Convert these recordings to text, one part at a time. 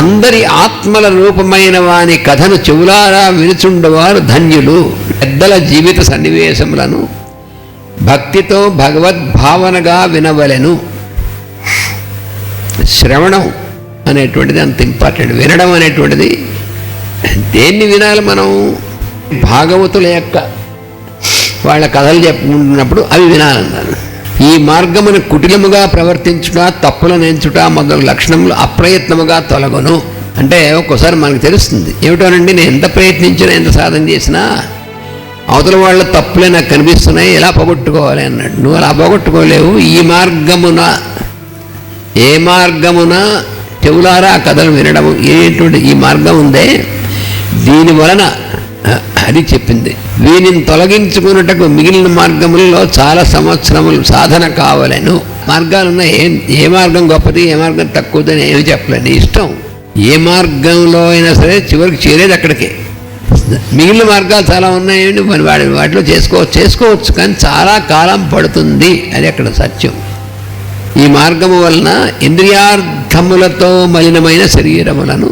అందరి ఆత్మల రూపమైన వాని కథను చెవులారా వినుచుండవారు ధన్యులు. పెద్దల జీవిత సన్నివేశములను భక్తితో భగవద్భావనగా వినవలెను. శ్రవణం అనేటువంటిది అంత ఇంపార్టెంట్. వినడం అనేటువంటిది దేన్ని వినాలి మనం? భాగవతుల యొక్క వాళ్ళ కథలు చెప్పుకుంటున్నప్పుడు అవి వినాలన్నాను ఈ మార్గమును కుటిలముగా ప్రవర్తించుట తప్పుల నేర్చుట మొదలు లక్షణములు అప్రయత్నముగా తొలగను. అంటే ఒక్కోసారి మనకు తెలుస్తుంది ఏమిటోనండి నేను ఎంత ప్రయత్నించినా ఎంత సాధన చేసినా అవతల వాళ్ళ తప్పులే నాకు కనిపిస్తున్నాయి ఎలా పోగొట్టుకోవాలి అన్నాడు. నువ్వు అలా పోగొట్టుకోలేవు ఈ మార్గమున ఏ మార్గమున చెవులారా ఆ కథలు వినడము ఏంటువంటి ఈ మార్గం ఉందే దీని వలన అది చెప్పింది. వీనిని తొలగించుకున్నటకు మిగిలిన మార్గములలో చాలా సంవత్సరములు సాధన కావాలను. మార్గాలు ఉన్నాయి ఏ ఏ మార్గం గొప్పది ఏ మార్గం తక్కువది అని ఏమి చెప్పలేదు ఇష్టం. ఏ మార్గంలో అయినా సరే చివరికి చేరేది అక్కడికే. మిగిలిన మార్గాలు చాలా ఉన్నాయండి మరి వాడి వాటిలో చేసుకోవచ్చు చేసుకోవచ్చు. కానీ చాలా కాలం పడుతుంది అది అక్కడ సత్యం. ఈ మార్గము వలన ఇంద్రియార్థములతో మలినమైన శరీరములను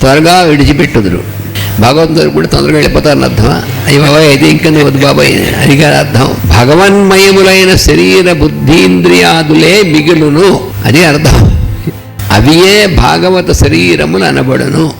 త్వరగా విడిచిపెట్టుదురు. భగవంతుడు కూడా తొందరగా వెళ్ళిపోతారని అర్థమా? అయ్యి బాబాయ్ అయితే ఇంకా వద్దు బాబాయ్? అది కాదు అర్థం. భగవన్మయములైన శరీర బుద్ధీంద్రియాదులే మిగులును. అది అర్థం. అవియే భాగవత శరీరములు అనబడును.